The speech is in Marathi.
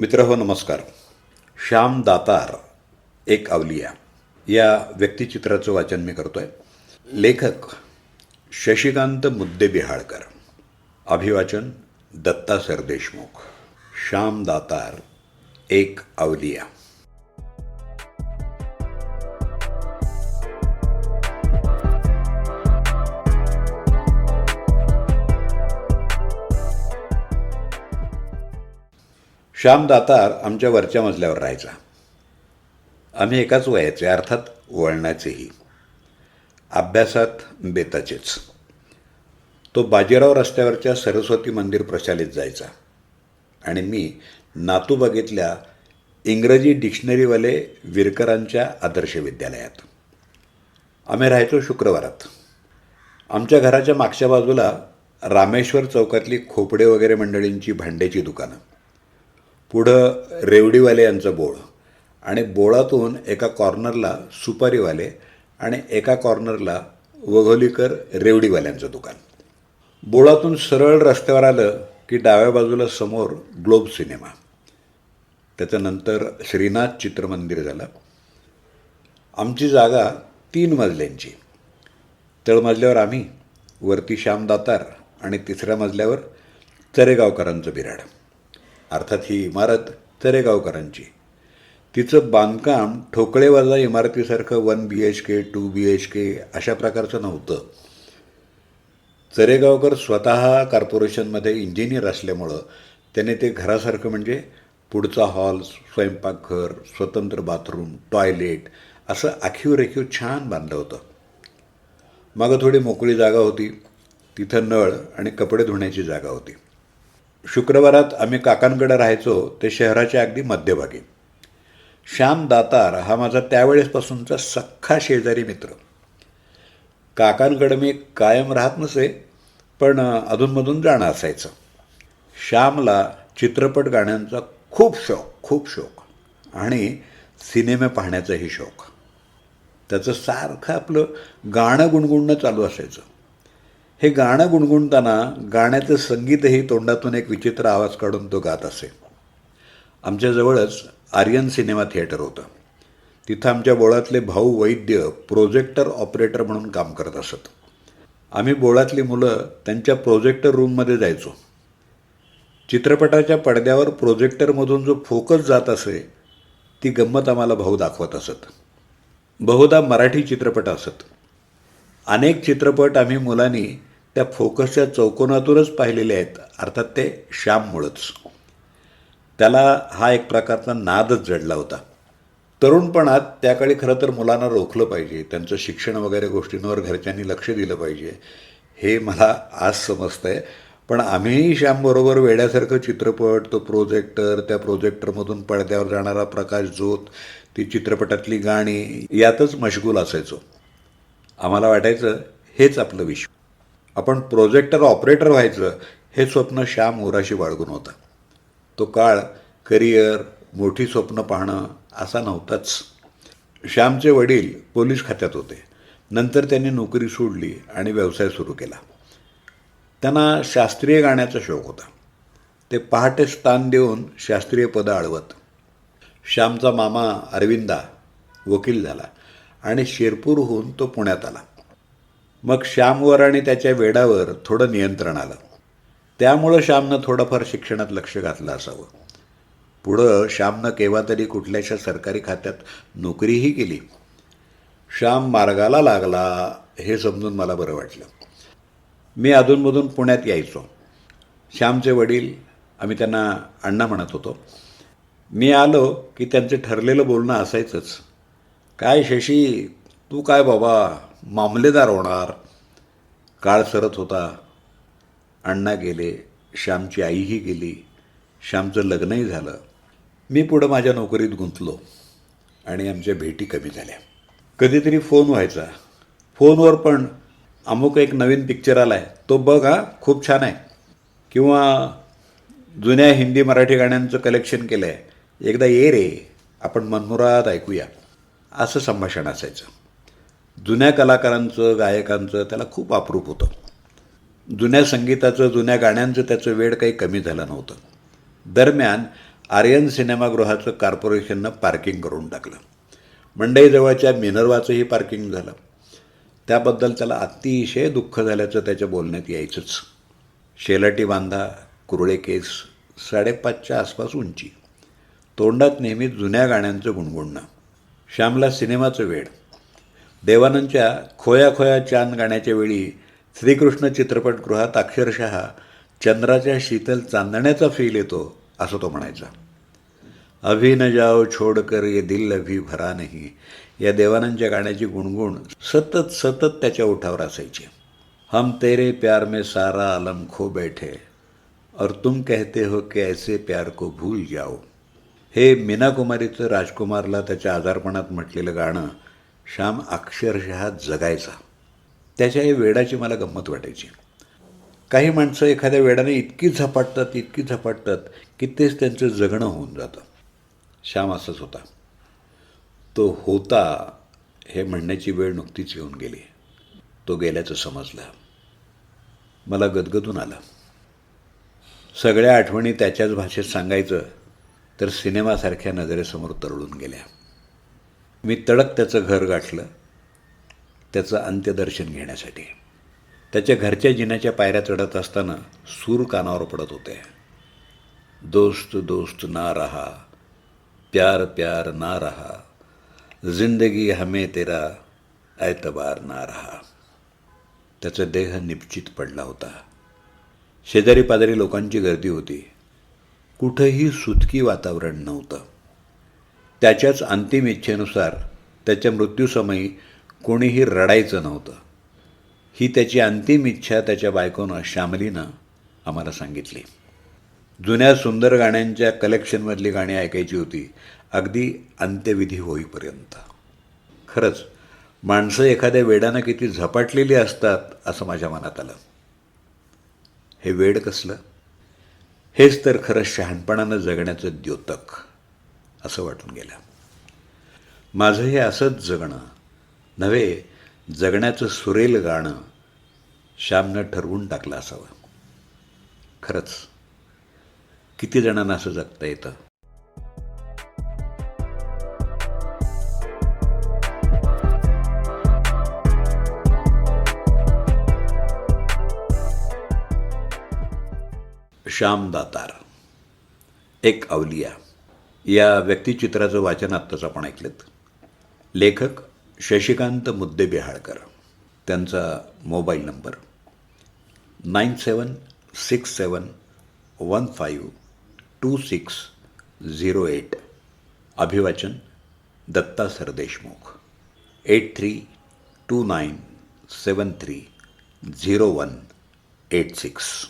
मित्र हो नमस्कार. श्याम दातार एक अवलिया. या व्यक्तिचित्राचं वाचन मी करतोय. लेखक शशिकांत मुद्दे बिहाळकर. अभिवाचन दत्ता सरदेशमुख. श्याम दातार एक अवलिया. श्याम दातार आमच्या वरच्या मजल्यावर राहायचा. आम्ही एकाच वयाचे अर्थात वळणाचेही. अभ्यासात बेताचेच. तो बाजीराव रस्त्यावरच्या सरस्वती मंदिर प्रशालेत जायचा. आणि मी नातू बघितल्या इंग्रजी डिक्शनरीवाले विरकरांच्या आदर्श विद्यालयात. आम्ही राहायचो शुक्रवारात. आमच्या घराच्या मागच्या बाजूला रामेश्वर चौकातली खोपडे वगैरे मंडळींची भांड्याची दुकानं. पुढं रेवडीवाले यांचं बोळ. आणि बोळातून एका कॉर्नरला सुपारीवाले आणि एका कॉर्नरला वघोलीकर रेवडीवाल्यांचं दुकान. बोळातून सरळ रस्त्यावर आलं की डाव्या बाजूला समोर ग्लोब सिनेमा. त्याच्यानंतर श्रीनाथ चित्रमंदिर झालं. आमची जागा तीन मजल्यांची. तळमजल्यावर आम्ही वरती श्याम दातार आणि तिसऱ्या मजल्यावर चरेगावकरांचं बिराड. अर्थात ही इमारत चरेगावकरांची तिचं बांधकाम ठोकळेवाजा इमारतीसारखं one B H K two B H K अशा प्रकारचं नव्हतं. चरेगावकर स्वतः कॉर्पोरेशनमध्ये इंजिनियर असल्यामुळं त्याने ते घरासारखं म्हणजे पुढचा हॉल स्वयंपाकघर स्वतंत्र बाथरूम टॉयलेट असं आखीव रेखीव छान बांधलं होतं. मागं थोडी मोकळी जागा होती. तिथं नळ आणि कपडे धुण्याची जागा होती. शुक्रवारात आम्ही काकांकडे राहायचो ते शहराच्या अगदी मध्यभागी. श्याम दातार हा माझा त्यावेळेसपासूनचा सख्खा शेजारी मित्र. काकांकडे मी कायम राहत नसे पण अधूनमधून जाणं असायचं. श्यामला चित्रपट गाण्यांचा खूप शौक खूप शौक आणि सिनेमे पाहण्याचाही शौक. त्याचं सारखं आपलं गाणं गुणगुणणं चालू असायचं. हे गाणं गुणगुणताना गाण्याचं संगीतही तोंडातून एक विचित्र आवाज काढून तो गात असे. आमच्याजवळच आर्यन सिनेमा थिएटर होतं. तिथं आमच्या बोळातले भाऊ वैद्य प्रोजेक्टर ऑपरेटर म्हणून काम करत असत. आम्ही बोळातली मुलं त्यांच्या प्रोजेक्टर रूममध्ये जायचो. चित्रपटाच्या पडद्यावर प्रोजेक्टरमधून जो फोकस जात असे ती गंमत आम्हाला भाऊ दाखवत असत. बहुधा मराठी चित्रपट असत. अनेक चित्रपट आम्ही मुलांनी त्या फोकसच्या चौकोनातूनच पाहिलेले आहेत. अर्थात ते श्याममुळंच. त्याला हा एक प्रकारचा नादच जडला होता. तरुणपणात त्याकाळी खरं तर मुलांना रोखलं पाहिजे. त्यांचं शिक्षण वगैरे गोष्टींवर घरच्यांनी लक्ष दिलं पाहिजे. हे मला आज समजतंय. पण आम्हीही श्यामबरोबर वेड्यासारखं चित्रपट तो प्रोजेक्टर त्या प्रोजेक्टरमधून पडद्यावर जाणारा प्रकाश जोत ती चित्रपटातली गाणी यातच मशगूल असायचो. आम्हाला वाटायचं हेच आपलं विश्व. आपण प्रोजेक्टर ऑपरेटर व्हायचं हे स्वप्न श्याम उराशी बाळगून होतं. तो काळ करिअर मोठी स्वप्न पाहणं असा नव्हताच. श्यामचे वडील पोलीस खात्यात होते. नंतर त्यांनी नोकरी सोडली आणि व्यवसाय सुरू केला. त्यांना शास्त्रीय गाण्याचा शौक होता. ते पहाटे स्थान देऊन शास्त्रीय पदं आळवत श्यामचा मामा अरविंदा वकील झाला आणि शिरपूरहून तो पुण्यात आला. मग श्यामवर आणि त्याच्या वेडावर थोडं नियंत्रण आलं. त्यामुळं श्यामनं थोडंफार शिक्षणात लक्ष घातलं असावं. पुढं श्यामनं केव्हा तरी कुठल्याशा सरकारी खात्यात नोकरीही केली. श्याम मार्गाला लागला हे समजून मला बरं वाटलं. मी अधूनमधून पुण्यात यायचो. श्यामचे वडील आम्ही त्यांना अण्णा म्हणत होतो. मी आलो की त्यांचं ठरलेलं बोलणं असायचंच. काय शशी तू काय बाबा मामलेदार होणार काळ सरत होता अण्णा गेले श्यामची आईही गेली श्यामचं लग्नही झालं. मी पुढं माझ्या नोकरीत गुंतलो आणि आमच्या भेटी कमी झाल्या. कधीतरी फोन व्हायचा. फोनवर पण अमुक एक नवीन पिक्चर आला आहे तो बघ हा खूप छान आहे. किंवा जुन्या हिंदी मराठी गाण्यांचं कलेक्शन केलं आहे एकदा ये रे आपण मनमुराद ऐकूया. असं संभाषण असायचं. जुन्या कलाकारांचं गायकांचं त्याला खूप अप्रूप होतं. जुन्या संगीताचं जुन्या गाण्यांचं त्याचं वेळ काही कमी झालं नव्हतं. दरम्यान आर्यन सिनेमागृहाचं कॉर्पोरेशननं पार्किंग करून टाकलं. मंडईजवळच्या मिनर्वाचंही पार्किंग झालं. त्याबद्दल त्याला अतिशय दुःख झाल्याचं त्याच्या बोलण्यात यायचंच. शेलाटी बांधा कुरळे केस साडेपाचच्या आसपास उंची. तोंडात नेहमी जुन्या गाण्यांचं गुणगुणणं. श्यामला सिनेमाचं वेळ देवानंदच्या खोया खोया चांद गाण्याच्या वेळी श्रीकृष्ण चित्रपटगृहात अक्षरशः चंद्राच्या शीतल चांदण्याचा फील येतो असं तो म्हणायचा. अभि न जाओ छोडकर ये दिल अभी भरा नाही. या देवानंदच्या गाण्याची गुणगुण सतत सतत त्याच्या ओठावर असायची. हम तेरे प्यार में सारा आलम खो बैठे. और तुम कहते हो कि ऐसे प्यार को भूल जाओ. हे मीना कुमारीचं राजकुमारला त्याच्या आजारपणात म्हटलेलं गाणं श्याम अक्षरशः जगायचा. त्याच्या या वेडाची मला गंमत वाटायची. काही माणसं एखाद्या वेडाने इतकी झपाटतात इतकी झपाटतात की तेच त्यांचं जगणं होऊन जातं. श्याम असंच होता. तो होता हे म्हणण्याची वेळ नुकतीच येऊन गेली. तो गेल्याचं समजलं. मला गदगदून आलं. सगळ्या आठवणी त्याच्याच भाषेत सांगायचं तर सिनेमासारख्या नजरेसमोर तरळून गेल्या. मी तडक त्याचं घर गाठलं त्याचं अंत्यदर्शन घेण्यासाठी. त्याच्या घरच्या जिन्याच्या पायऱ्या चढत असताना सूर कानावर पडत होते. दोस्त दोस्त ना रहा प्यार प्यार ना रहा जिंदगी हमें तेरा ऐतबार ना रहा. त्याचा देह निपचित पडला होता. शेजारी पाजारी लोकांची गर्दी होती. कुठंही सुतकी वातावरण नव्हतं. त्याच्याच अंतिम इच्छेनुसार त्याच्या मृत्यूसमयी कोणीही रडायचं नव्हतं. ही त्याची अंतिम इच्छा त्याच्या बायकोनं श्यामलीनं आम्हाला सांगितली. जुन्या सुंदर गाण्यांच्या कलेक्शनमधली गाणी ऐकायची होती. अगदी अंत्यविधी होईपर्यंत. खरंच माणसं एखाद्या वेडानं किती झपाटलेली असतात असं माझ्या मनात आलं. हे वेड कसलं? हेच तर खरं शहाणपणानं जगण्याचं द्योतक. असं वाटून गेलं. माझं हे असंच जगणं नव्हे जगण्याचं सुरेल गाणं श्यामनं ठरवून टाकलं असावं. खरंच किती जणांना असं जगता येतं? श्याम दातार एक अवलिया. या व्यक्तिचित्राचं वाचन आत्ताच आपण ऐकलं लेखक शशिकांत मुद्दे बिहाळकर त्यांचा mobile number nine seven six seven one five two six zero eight. अभिवाचन Datta Sardeshmukh. Eight three two nine seven three zero one eight six.